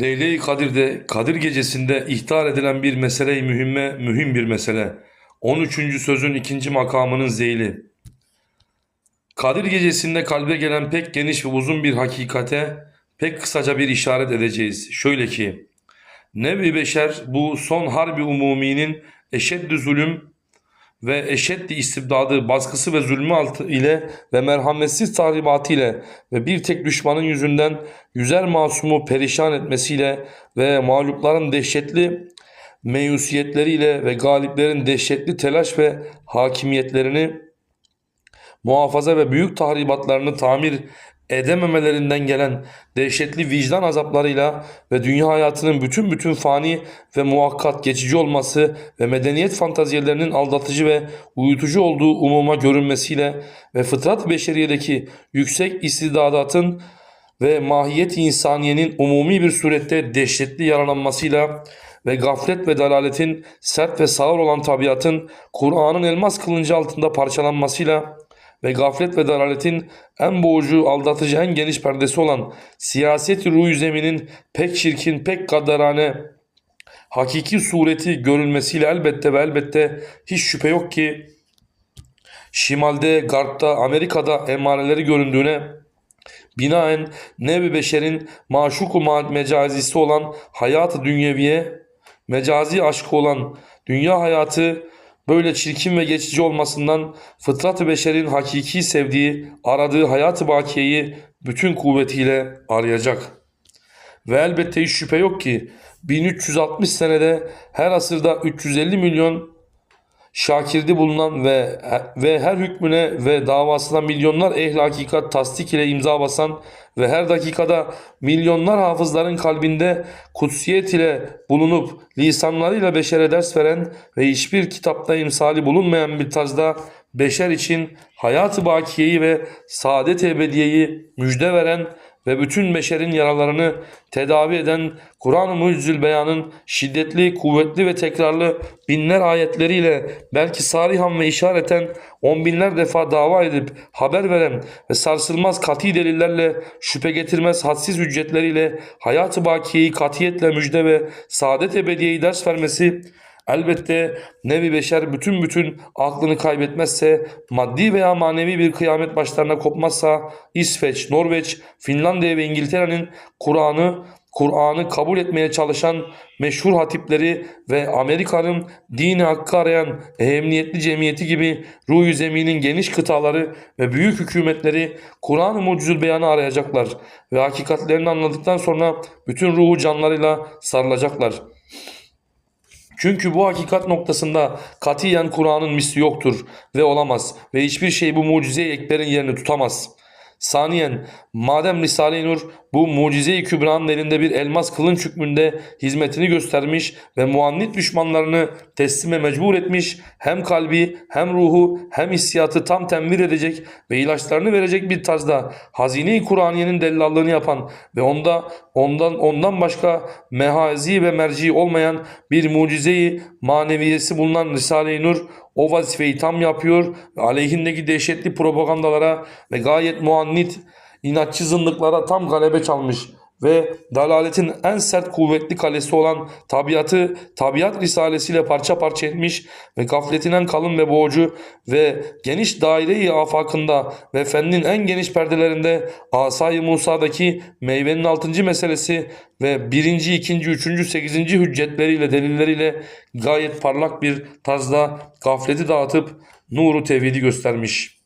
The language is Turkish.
Leyle-i Kadir'de Kadir gecesinde ihtar edilen bir mesele-i mühimme mühim bir mesele. 13. sözün ikinci makamının zeyli. Kadir gecesinde kalbe gelen pek geniş ve uzun bir hakikate pek kısaca bir işaret edeceğiz. Şöyle ki, Nevi Beşer bu son harbi umuminin eşeddi zulüm ve eşeddi istibdadı, baskısı ve zulmü altı ile ve merhametsiz tahribatı ile ve bir tek düşmanın yüzünden yüzer masumu perişan etmesiyle ve mağlupların dehşetli meyusiyetleriyle ve galiplerin dehşetli telaş ve hakimiyetlerini muhafaza ve büyük tahribatlarını tamir edememelerinden gelen dehşetli vicdan azaplarıyla ve dünya hayatının bütün bütün fani ve muhakkat geçici olması ve medeniyet fantaziyelerinin aldatıcı ve uyutucu olduğu umuma görünmesiyle ve fıtrat beşeriyedeki yüksek istidadatın ve mahiyet insaniyenin umumi bir surette dehşetli yaralanmasıyla ve gaflet ve dalaletin sert ve sağır olan tabiatın Kur'an'ın elmas kılıncı altında parçalanmasıyla ve gaflet ve dalaletin en boğucu, aldatıcı, en geniş perdesi olan siyaset ruhu zeminin pek çirkin, pek gaddarane, hakiki sureti görülmesiyle elbette ve elbette hiç şüphe yok ki Şimalde, Garp'ta, Amerika'da emareleri göründüğüne binaen nevi beşerin maşuku ma- mecazisi olan hayat-ı dünyeviye, mecazi aşkı olan dünya hayatı böyle çirkin ve geçici olmasından fıtrat-ı beşerin hakiki sevdiği, aradığı hayat-ı bakiyeyi bütün kuvvetiyle arayacak. Ve elbette hiç şüphe yok ki 1360 senede her asırda 350 milyon şakirdi bulunan ve ve her hükmüne ve davasına milyonlar ehl hakikat tasdik ile imza basan ve her dakikada milyonlar hafızların kalbinde kutsiyet ile bulunup lisanlarıyla beşere ders veren ve hiçbir kitapta imsali bulunmayan bir tarzda beşer için hayat-ı bakiyeyi ve saadet ebediyeyi müjde veren ve bütün beşerin yaralarını tedavi eden Kur'an-ı Mucizül Beyan'ın şiddetli, kuvvetli ve tekrarlı binler ayetleriyle belki sarihan ve işareten on binler defa dava edip haber veren ve sarsılmaz kati delillerle şüphe getirmez hadsiz hüccetleriyle hayat-ı bakiyeyi katiyetle müjde ve saadet ebediyeyi ders vermesi Elbette nevi beşer bütün bütün aklını kaybetmezse, maddi veya manevi bir kıyamet başlarına kopmazsa İsveç, Norveç, Finlandiya ve İngiltere'nin Kur'an'ı Kur'an'ı kabul etmeye çalışan meşhur hatipleri ve Amerika'nın dini hakkı arayan ehemmiyetli cemiyeti gibi ruh zeminin geniş kıtaları ve büyük hükümetleri Kur'an-ı Mucizül Beyan'ı arayacaklar ve hakikatlerini anladıktan sonra bütün ruhu canlarıyla sarılacaklar. Çünkü bu hakikat noktasında katiyen Kur'an'ın misli yoktur ve olamaz ve hiçbir şey bu mucize-i ekberin yerini tutamaz. Saniyen, madem Risale-i Nur bu mucize-i kübranın elinde bir elmas kılınç hükmünde hizmetini göstermiş ve muannit düşmanlarını teslime mecbur etmiş, hem kalbi hem ruhu hem hissiyatı tam temvir edecek ve ilaçlarını verecek bir tarzda hazine-i Kur'aniyenin dellallığını yapan ve onda ondan ondan başka mehazi ve merci olmayan bir mucizeyi maneviyesi bulunan Risale-i Nur o vazifeyi tam yapıyor. Ve aleyhindeki dehşetli propagandalara ve gayet muannit inatçı zındıklara tam galebe çalmış ve dalaletin en sert kuvvetli kalesi olan tabiatı tabiat risalesiyle parça parça etmiş ve gafletin en kalın ve boğucu ve geniş daire-i afakında ve fennin en geniş perdelerinde Asay-ı Musa'daki meyvenin altıncı meselesi ve birinci, ikinci, üçüncü, sekizinci hüccetleriyle delilleriyle gayet parlak bir tarzda gafleti dağıtıp nuru tevhidi göstermiş.''